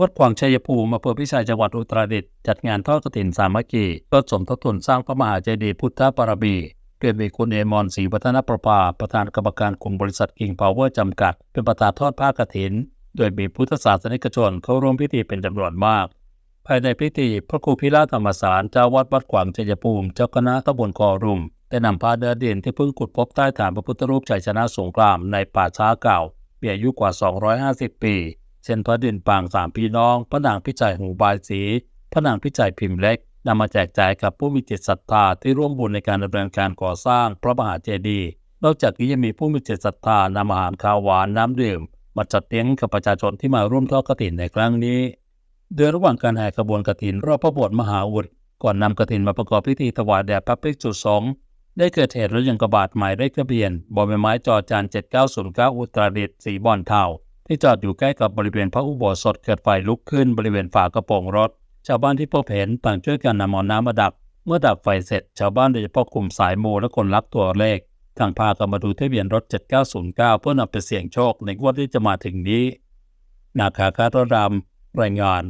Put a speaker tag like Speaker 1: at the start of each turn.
Speaker 1: วัดขวางชัยภูมิอำเภอพิชัยจังหวัดอุตรดิตถ์จัดงานทอดกฐินสามัคคีเพื่อสมทบทุนสร้างพระมหาเจดีย์พุทธปารมีโดยมีคุณเอมอนศรีวัฒนประภา ประธานกรรมการกลุ่มบริษัทกิ่งพาวเวอร์จำกัด เป็นประธานทอดผ้ากฐิน โดยมีพุทธศาสนิกชนเข้าร่วมพิธีเป็นจำนวนมาก ภายในพิธีพระครูพิราธรรมสารเจ้าวัดวัดขวางชัยภูมิ เจ้าคณะตำบลกอรุมได้นำผ้าเนื้อดินที่เพิ่งขุดพบใต้ฐานพระพุทธรูปชัยชนะสงครามในป่าช้าเก่ามีอายุกว่า 250 ปี เช่นพระดินปางสามพี่น้อง พระนางพิจัยหูบายสี พระนางพิจัยพิมพ์เล็กนำมาแจกจ่ายกับผู้มีจิตศรัทธาที่ร่วมบุญในการดำเนินการก่อสร้างพระมหาเจดีย์นอกจากนี้ยังมีผู้มีจิตศรัทธานำอาหารข้าวหวานน้ำดื่มมาจัดเลี้ยงกับประชาชนที่มาร่วมทอดกฐินในครั้งนี้ โดยระหว่างการแห่ขบวนกฐินรอบพระโบสถ์มหาอุดก่อนนำกฐินมาประกอบพิธีถวายแด่พระภิกษุสงฆ์ได้เกิดเหตุรถยนต์กระบะหมายเลขทะเบียนบอใบไม้จอจาน7909 อุตรดิตถ์สีบอลเทา ที่จอดอยู่ใกล้กับบริเวณพระอุโบสถเกิดไฟลุกขึ้นบริเวณฝากระโปรงรถ ชาวบ้านที่พบเห็นต่างช่วยกันนำมอนน้ำมาดับเมื่อดับไฟเสร็จ ชาวบ้านโดยเฉพาะกลุ่มสายโมและคนรักตัวเลขต่างพากันมาดูทะเบียนรถ 7909 เพื่อนำไปเสี่ยงโชคในงวดที่จะมาถึงนี้ นาคาคาตรรำรายงาน